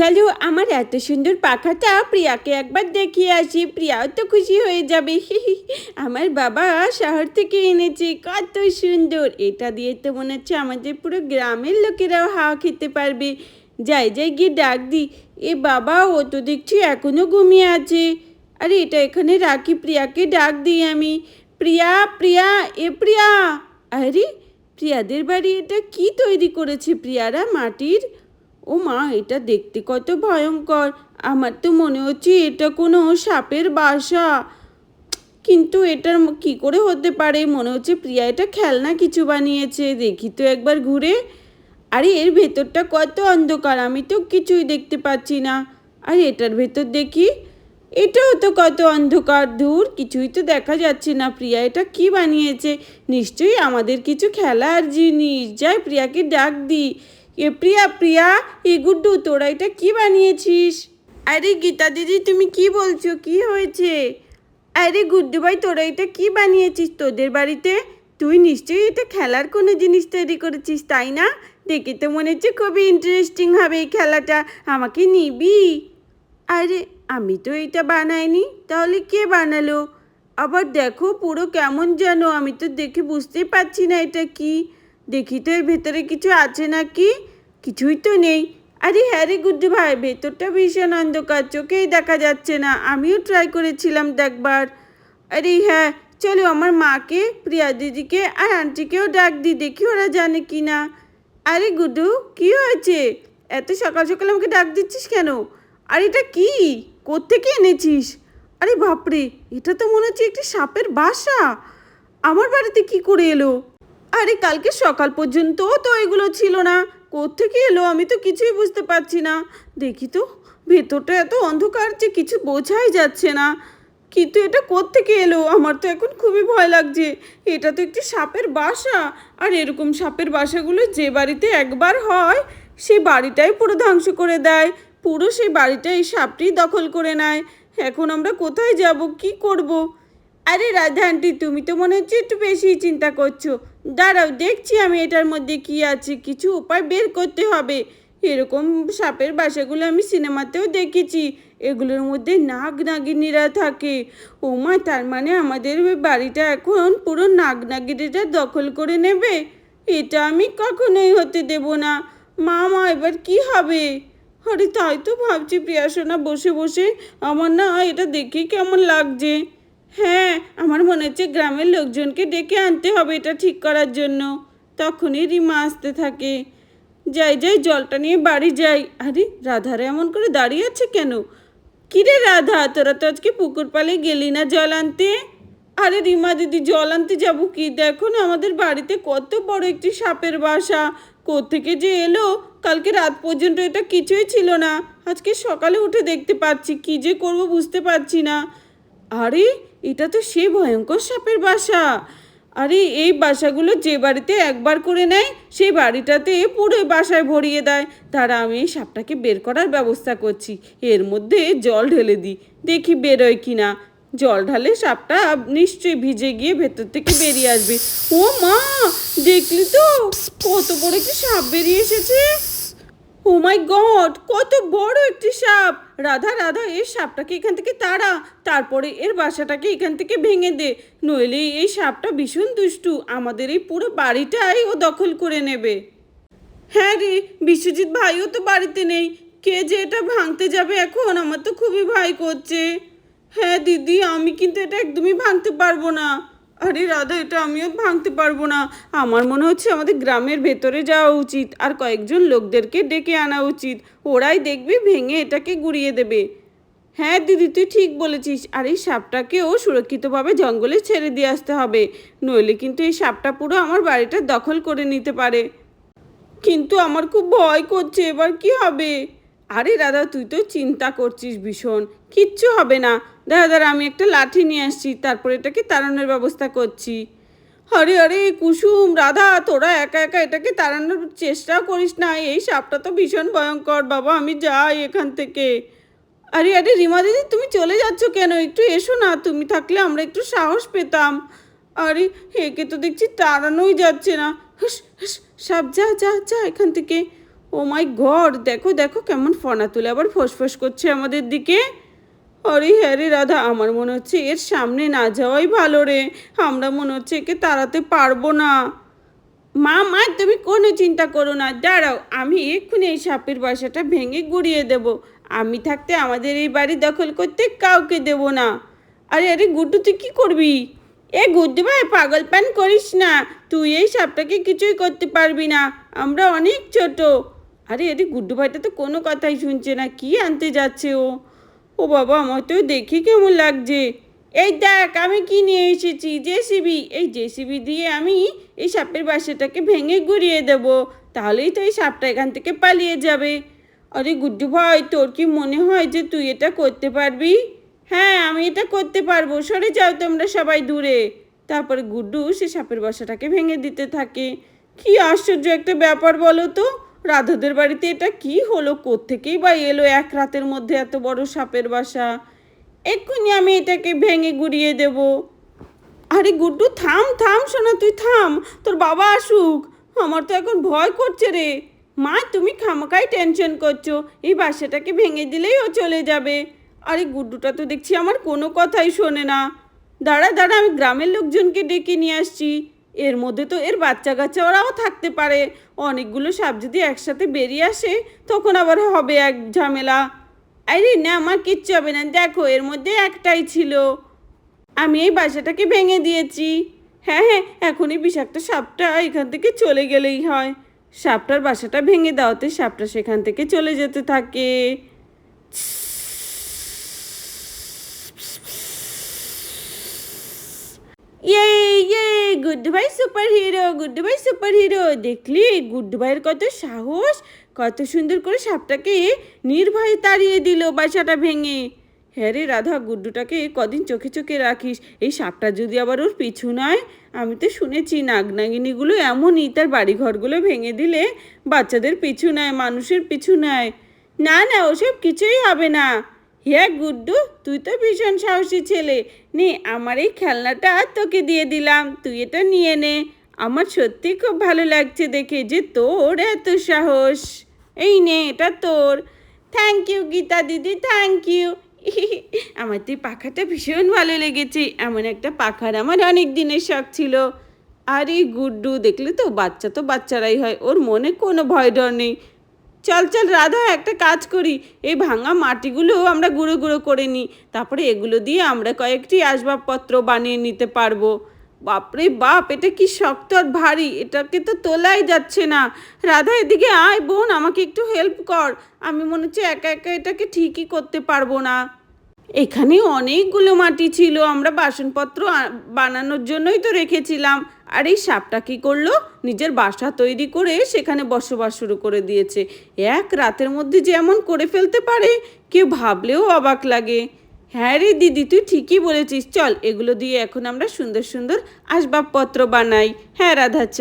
চলো, আমার এত সুন্দর পাখাটা প্রিয়াকে একবার দেখিয়ে আসি। প্রিয়াও তো খুশি হয়ে যাবে। আমার বাবা শহর থেকে এনেছে, কত সুন্দর। এটা দিয়ে তো মনে হচ্ছে আমাদের পুরো গ্রামের লোকেরাও হাওয়া খেতে পারবে। যাই যাই, গিয়ে ডাক দি এ বাবা, ও তো দেখছি এখনও ঘুমিয়ে আছে। আরে, এটা এখানে রাখি, প্রিয়াকে ডাক দিই আমি। প্রিয়া প্রিয়া, এ প্রিয়া। আরে, প্রিয়াদের বাড়ি এটা কি তৈরি করেছে? প্রিয়ারা মাটির ও মা, এটা দেখতে কত ভয়ঙ্কর। আমার তো মনে হচ্ছে এটা কোনো সাপের বাসা। কিন্তু এটার কি করে হতে পারে? মনে হচ্ছে প্রিয়া এটা খেলনা কিছু বানিয়েছে। দেখি তো একবার ঘুরে। আরে, এর ভেতরটা কত অন্ধকার, আমি তো কিছুই দেখতে পাচ্ছি না। আর এটার ভেতর দেখি, এটাও তো কত অন্ধকার। দূর কিছুই তো দেখা যাচ্ছে না। প্রিয়া এটা কি বানিয়েছে? নিশ্চয়ই আমাদের কিছু খেলার জিনিস। যাই, প্রিয়াকে ডাক দি এ প্রিয়া প্রিয়া এ গুড্ডু তোরা এটা কি বানিয়েছিস? আরে গীতা দিদি, তুমি কি বলছো? কি হয়েছে? আরে গুড্ডু ভাই, তোরা এটা কি বানিয়েছিস তোদের বাড়িতে? তুই নিশ্চয়ই এটা খেলার কোনো জিনিস তৈরি করেছিস, তাই না? দেখে তো মনে হচ্ছে খুবই ইন্টারেস্টিং হবে এই খেলাটা, আমাকে নিবি? আরে, আমি তো এটা বানাইনি, তাহলে কে বানালো? আবার দেখো পুরো কেমন যেন, আমি তো দেখে বুঝতেই পারছি না এটা কি। দেখি তো এর ভেতরে কিছু আছে নাকি? কিছুই তো নেই। আরে হ্যাঁ রে গুড্ডু ভাই, ভেতরটা ভীষণ অন্ধকার, চোখেই দেখা যাচ্ছে না। আমিও ট্রাই করেছিলাম দেখবার। আরে হ্যাঁ চলো আমার মাকে, প্রিয়া দিদিকে আর আন্টিকেও ডাক দিই, দেখি ওরা জানে কি না আরে গুড্ডু, কি হয়েছে? এত সকাল সকাল আমাকে ডাক দিচ্ছিস কেন? আর এটা কি? কোত্থেকে এনেছিস? আরে বাপরে, এটা তো মনে হচ্ছে একটি সাপের বাসা। আমার বাড়িতে কি করে এলো? আরে কালকে সকাল পর্যন্তও তো এগুলো ছিল না। কোত্থেকে এলো? আমি তো কিছুই বুঝতে পারছি না। দেখি তো, ভেতরটা এত অন্ধকার যে কিছু বোঝাই যাচ্ছে না। কিন্তু এটা কোত্থেকে এলো? আমার তো এখন খুবই ভয় লাগছে। এটা তো একটি সাপের বাসা। আর এরকম সাপের বাসাগুলো যে বাড়িতে একবার হয় সেই বাড়িটাই পুরো ধ্বংস করে দেয়। পুরো সেই বাড়িটা এই সাপটি দখল করে নেয়। এখন আমরা কোথায় যাব? কি করব? আরে রাধা আন্টি, তুমি তো মনে হচ্ছে একটু বেশি চিন্তা করছ। দাঁড়াও, দেখছি আমি এটার মধ্যে কি আছে, কিছু উপায় বের করতে হবে। এরকম সাপের বাসাগুলো আমি সিনেমাতেও দেখেছি, এগুলোর মধ্যে নাগ নাগিনীরা থাকে। ও মা, তার মানে আমাদের বাড়িটা এখন পুরো নাগ নাগিনীরা দখল করে নেবে? এটা আমি কখনোই হতে দেব না। মা মা, এবার কি হবে? আরে তাই তো ভাবছি, প্রিয়াসোনা বসে বসে আমার না এটা দেখে কেমন লাগছে। হ্যাঁ আমার মনে হচ্ছে গ্রামের লোকজনকে ডেকে আনতে হবে এটা ঠিক করার জন্য। তখনই রিমা আসতে থাকে। যাই যাই, জলটা নিয়ে বাড়ি যাই। আরে, রাধারে এমন করে দাঁড়িয়ে আছে কেন? কিরে রাধা, তোরা তো আজকে পুকুর পালে গেলি না জল আনতে? আরে রিমা দিদি, জল আনতে যাব কি? দেখো না, আমাদের বাড়িতে কত বড় একটি সাপের বাসা। কোত্থেকে যে এলো, কালকে রাত পর্যন্ত এটা কিছুই ছিল না। আজকে সকালে উঠে দেখতে পাচ্ছি, কি যে করব বুঝতে পারছি না। আরে এটা তো সে ভয়ঙ্কর সাপের বাসা। আরে, এই বাসাগুলো যে বাড়িতে একবার করে নেয়, সেই বাড়িটাতে পুরো বাসায় ভরিয়ে দেয়। তারা আমি এই সাপটাকে বের করার ব্যবস্থা করছি। এর মধ্যে জল ঢেলে দিই। দেখি বেরোয় কি না। জল ঢালে সাপটা নিশ্চয়ই ভিজে গিয়ে ভেতর থেকে বেরিয়ে আসবে। ও মা, দেখলি তো? কত বড় কি সাপ বেরিয়ে এসেছে। ও মাই গড কত বড় একটি সাপ! রাধা রাধা, এই সাপটাকে এখান থেকে তাড়া। তারপরে এর বাসাটাকে এখান থেকে ভেঙে দে। নইলে এই সাপটা ভীষণ দুষ্টু। আমাদের এই পুরো বাড়িটাই ও দখল করে নেবে। হ্যাঁ রে, বিশ্বজিৎ ভাইও তো বাড়িতে নেই। কে যে এটা ভাঙতে যাবে এখন, আমার তো খুবই ভয় করছে। হ্যাঁ দিদি, আমি কিন্তু এটা একদমই ভাঙতে পারব না। আরে রাধা, এটা আমিও ভাঙতে পারব না। আমার মনে হচ্ছে আমাদের গ্রামের ভেতরে যাওয়া উচিত, আর কয়েকজন লোকদেরকে ডেকে আনা উচিত। ওরাই দেখবি ভেঙে এটাকে গুড়িয়ে দেবে। হ্যাঁ দিদি, তুই ঠিক বলেছিস। আর এই সাপটাকেও সুরক্ষিতভাবে জঙ্গলে ছেড়ে দিয়ে আসতে হবে। নইলে কিন্তু এই সাপটা পুরো আমার বাড়িটা দখল করে নিতে পারে। কিন্তু আমার খুব ভয় করছে, এবার কি হবে? আরে দাদা তুই তো চিন্তা করছিস ভীষণ। কিচ্ছু হবে না। দাদা দাদা আমি একটা লাঠি নিয়ে আসছি, তারপর এটাকে তাড়ানোর ব্যবস্থা করছি? হরে হরে, কুসুম, রাধা, তোরা একা একা এটাকে তাড়ানোর চেষ্টাও করিস না, এই সাপটা তো ভীষণ ভয়ঙ্কর, বাবা, আমি যাই এখান থেকে। আরে আরে, রিমা দিদি, তুমি চলে যাচ্ছ কেন? একটু এসো না, তুমি থাকলে আমরা একটু সাহস পেতাম। আরে, একে তো দেখছি তাড়ানোই যাচ্ছে না। হুস হুস সাপ, যা যা যা এখান থেকে। ও ও মাই গড, দেখো দেখো কেমন ফনা তুলে আবার ফোসফোস করছে আমাদের দিকে। আরে হ্যারে রাধা, আমার মনে হচ্ছে এর সামনে না যাওয়াই ভালো রে। আমরা মনে হচ্ছে একে তাড়াতে পারব না। মা মা, তুমি কোনো চিন্তা করো না। দাঁড়াও, আমি এক্ষুনি এই সাপের বাসাটা ভেঙে গুড়িয়ে দেব। আমি থাকতে আমাদের এই বাড়ি দখল করতে কাউকে দেব না। আরে আরে গুড্ডু, তুই কী করবি? এ গুড্ডু ভাই, পাগল প্যান করিস না। তুই এই সাপটাকে কিছুই করতে পারবি না। আমরা অনেক ছোট। আরে আরে গুড্ডু ভাইটা তো কোনো কথাই শুনছে না। কি আনতে যাচ্ছে ও? ও বাবা, আমার তো দেখি কেমন লাগছে। এই দেখ, আমি কি নিয়ে এসেছি? জেসিবি। এই জেসিবি দিয়ে আমি এই সাপের বাসাটাকে ভেঙে গুড়িয়ে দেব। তাহলেই তো এই সাপটা এখান থেকে পালিয়ে যাবে। আরে গুড্ডু ভাই, তোর কি মনে হয় যে তুই এটা করতে পারবি? হ্যাঁ আমি এটা করতে পারব। সরে যাও তোমরা সবাই দূরে। তারপরে গুড্ডু সে সাপের বাসাটাকে ভেঙে দিতে থাকে। কি আশ্চর্য একটা ব্যাপার বলো তো। রাধাদের বাড়িতে এটা কি হলো? কোত্থেকেই বা এলো এক রাতের মধ্যে এত বড় সাপের বাসা? এক্ষুনি আমি এটাকে ভেঙে গুড়িয়ে দেব। আরে গুড্ডু, থাম থাম শোনা তুই থাম। তোর বাবা আসুক। আমার তো এখন ভয় করছে রে। মা, তুমি খামাকাই টেনশন করছ। এই বাসাটাকে ভেঙে দিলেই ও চলে যাবে। আরে গুড্ডুটা তো দেখছি আমার কোনো কথাই শোনে না। দাঁড়া দাঁড়া, আমি গ্রামের লোকজনকে ডেকে নিয়ে আসছি। এর মধ্যে তো এর বাচ্চা কাচ্চা ওরাও থাকতে পারে। অনেকগুলো সাপ যদি একসাথে বেরিয়ে আসে, তখন আবার হবে এক ঝামেলা। আরে না, আমার কিচ্ছু হবে না। দেখো, এর মধ্যে একটাই ছিল। আমি এই বাসাটাকে ভেঙে দিয়েছি। হ্যাঁ হ্যাঁ এখনই বিষাক্ত সাপটা এখান থেকে চলে গেলেই হয়। সাপটার বাসাটা ভেঙে দেওয়াতে সাপটা সেখান থেকে চলে যেতে থাকে। গুড ভাই সুপার হিরো গুড ভাই সুপার হিরো দেখলি গুড ভাইয়ের কত সাহস, কত সুন্দর করে সাপটাকে নির্ভয়ে তাড়িয়ে দিল বাসাটা ভেঙে। হ্যাঁ রে রাধা, গুড্ডুটাকে কদিন চোখে চোখে রাখিস, এই সাপটা যদি আবার ওর পিছু নয়, আমি তো শুনেছি নাগনাগিনীগুলো এমনই তার বাড়িঘরগুলো ভেঙে দিলে বাচ্চাদের পিছু নেয়, মানুষের পিছু নেয়। না না, ওসব কিছুই হবে না। হ্যাঁ গুড্ডু, তুই তো ভীষণ সাহসী ছেলে। নে, আমার এই খেলনাটা তোকে দিয়ে দিলাম। তুই এটা নিয়ে নে। আমার সত্যি খুব ভালো লাগছে দেখে যে তোর এত সাহস। এই নে, এটা তোর। থ্যাংক ইউ গীতা দিদি থ্যাংক ইউ আমার তো এই পাখাটা ভীষণ ভালো লেগেছে। এমন একটা পাখার আমার অনেক দিনের শখ ছিল। আরে গুড্ডু, দেখলে তো বাচ্চা তো বাচ্চারাই হয়। ওর মনে কোনো ভয় ডর নেই। চল চল, রাধা, একটা কাজ করি। এই ভাঙা মাটিগুলো আমরা গুঁড়ো গুঁড়ো করে নিই। তারপরে এগুলো দিয়ে আমরা কয়েকটি আসবাবপত্র বানিয়ে নিতে পারব। বাপরে বাপ, এটা কি শক্ত আর ভারী? এটাকে তো তোলাই যাচ্ছে না। রাধা, এদিকে আয় বোন, আমাকে একটু হেল্প কর। আমি মনে হচ্ছে একা একা এটাকে ঠিকই করতে পারব না। এখানে অনেকগুলো মাটি ছিল। আমরা বাসনপত্র বানানোর জন্যই তো রেখেছিলাম। আর এই সাপটা কী করল? নিজের বাসা তৈরি করে সেখানে বসবাস শুরু করে দিয়েছে। এক রাতের মধ্যে যে এমন করে ফেলতে পারে, কেউ ভাবলেও অবাক লাগে। হ্যাঁ রে দিদি, তুই ঠিকই বলেছিস। চল, এগুলো দিয়ে এখন আমরা সুন্দর সুন্দর আসবাবপত্র বানাই। হ্যাঁ রাধা, চল।